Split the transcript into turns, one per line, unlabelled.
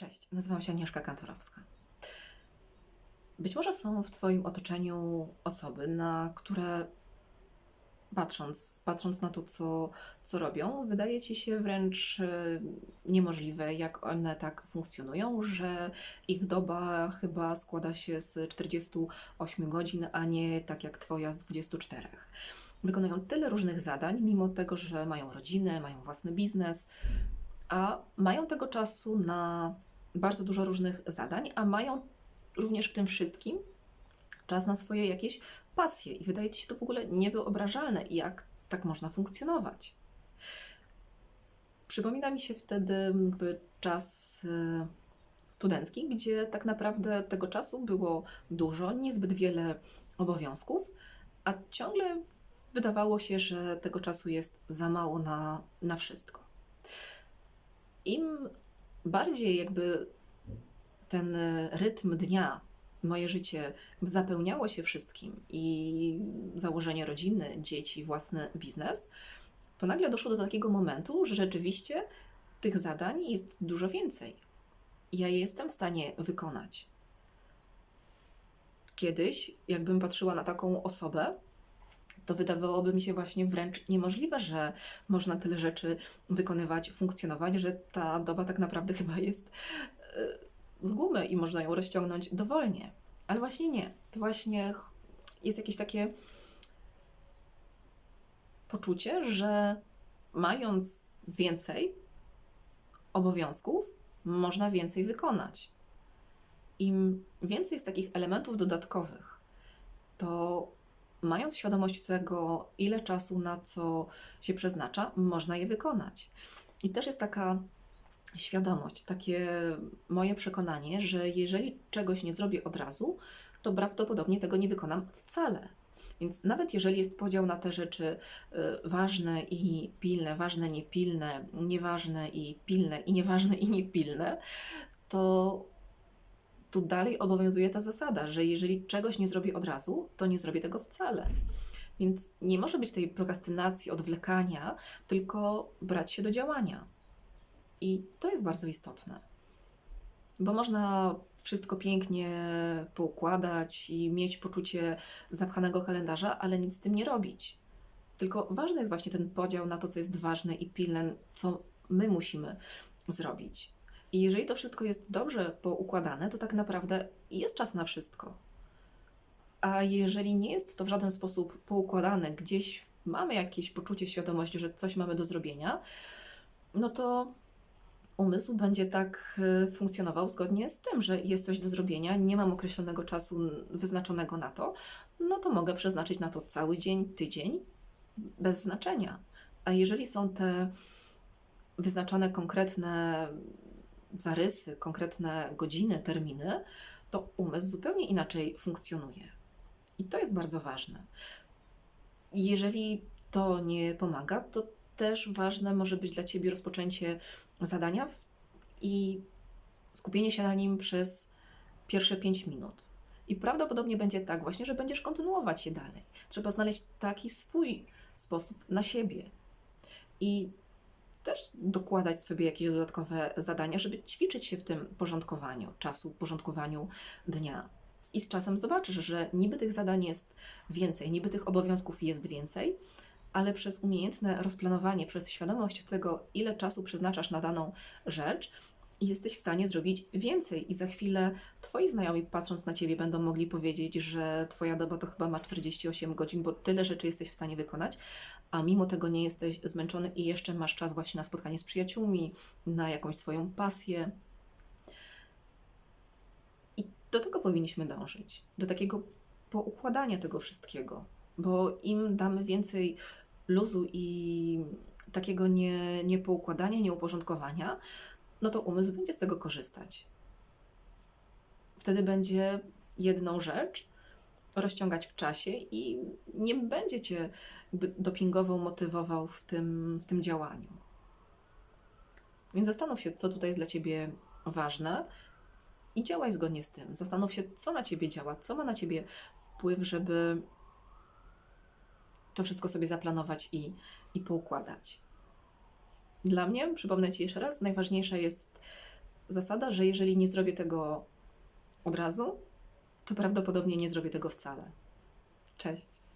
Cześć, nazywam się Agnieszka Kantorowska. Być może są w Twoim otoczeniu osoby, na które patrząc, patrząc na to, co, co robią, wydaje Ci się wręcz e, niemożliwe, jak one tak funkcjonują, że ich doba chyba składa się z 48 godzin, a nie tak jak Twoja z 24. Wykonują tyle różnych zadań, mimo tego, że mają rodzinę, mają własny biznes, a mają tego czasu na bardzo dużo różnych zadań, a mają również w tym wszystkim czas na swoje jakieś pasje. I wydaje ci się to w ogóle niewyobrażalne, jak tak można funkcjonować. Przypomina mi się wtedy czas e, studencki, gdzie tak naprawdę tego czasu było dużo, niezbyt wiele obowiązków, a ciągle wydawało się, że tego czasu jest za mało na, na wszystko. Im bardziej jakby ten rytm dnia, moje życie zapełniało się wszystkim i założenie rodziny, dzieci, własny biznes, to nagle doszło do takiego momentu, że rzeczywiście tych zadań jest dużo więcej. Ja je jestem w stanie wykonać. Kiedyś, jakbym patrzyła na taką osobę, to wydawałoby mi się właśnie wręcz niemożliwe, że można tyle rzeczy wykonywać, funkcjonować, że ta doba tak naprawdę chyba jest e, z gumy i można ją rozciągnąć dowolnie. Ale właśnie nie. To właśnie jest jakieś takie poczucie, że mając więcej obowiązków, można więcej wykonać. Im więcej jest takich elementów dodatkowych, to mając świadomość tego, ile czasu na co się przeznacza, można je wykonać. I też jest taka świadomość, takie moje przekonanie, że jeżeli czegoś nie zrobię od razu, to prawdopodobnie tego nie wykonam wcale. Więc nawet jeżeli jest podział na te rzeczy y, ważne i pilne, ważne, niepilne, nieważne i pilne, i nieważne i niepilne, to tu dalej obowiązuje ta zasada, że jeżeli czegoś nie zrobię od razu, to nie zrobię tego wcale. Więc nie może być tej prokrastynacji, odwlekania, tylko brać się do działania. I to jest bardzo istotne. Bo można wszystko pięknie poukładać i mieć poczucie zapchanego kalendarza, ale nic z tym nie robić. Tylko ważny jest właśnie ten podział na to, co jest ważne i pilne, co my musimy zrobić. I jeżeli to wszystko jest dobrze poukładane, to tak naprawdę jest czas na wszystko. A jeżeli nie jest to w żaden sposób poukładane, gdzieś mamy jakieś poczucie świadomości, że coś mamy do zrobienia, no to umysł będzie tak e, funkcjonował zgodnie z tym, że jest coś do zrobienia, nie mam określonego czasu wyznaczonego na to, no to mogę przeznaczyć na to cały dzień, tydzień, bez znaczenia. A jeżeli są te wyznaczone konkretne zarysy, konkretne godziny, terminy, to umysł zupełnie inaczej funkcjonuje. I to jest bardzo ważne. Jeżeli to nie pomaga, to też ważne może być dla Ciebie rozpoczęcie zadania i skupienie się na nim przez pierwsze 5 minut. I prawdopodobnie będzie tak właśnie, że będziesz kontynuować je dalej. Trzeba znaleźć taki swój sposób na siebie. I też dokładać sobie jakieś dodatkowe zadania, żeby ćwiczyć się w tym porządkowaniu czasu, porządkowaniu dnia. I z czasem zobaczysz, że niby tych zadań jest więcej, niby tych obowiązków jest więcej, ale przez umiejętne rozplanowanie, przez świadomość tego, ile czasu przeznaczasz na daną rzecz, jesteś w stanie zrobić więcej. I za chwilę Twoi znajomi, patrząc na Ciebie, będą mogli powiedzieć, że Twoja doba to chyba ma 48 godzin, bo tyle rzeczy jesteś w stanie wykonać, a mimo tego nie jesteś zmęczony i jeszcze masz czas właśnie na spotkanie z przyjaciółmi, na jakąś swoją pasję. I do tego powinniśmy dążyć, do takiego poukładania tego wszystkiego, bo im damy więcej luzu i takiego nie, niepoukładania, nieuporządkowania, no to umysł będzie z tego korzystać. Wtedy będzie jedną rzecz rozciągać w czasie i nie będzie cię jakby dopingował, motywował w tym, w tym działaniu. Więc zastanów się, co tutaj jest dla ciebie ważne i działaj zgodnie z tym. Zastanów się, co na ciebie działa, co ma na ciebie wpływ, żeby to wszystko sobie zaplanować i, i poukładać. Dla mnie, przypomnę Ci jeszcze raz, najważniejsza jest zasada, że jeżeli nie zrobię tego od razu, to prawdopodobnie nie zrobię tego wcale. Cześć.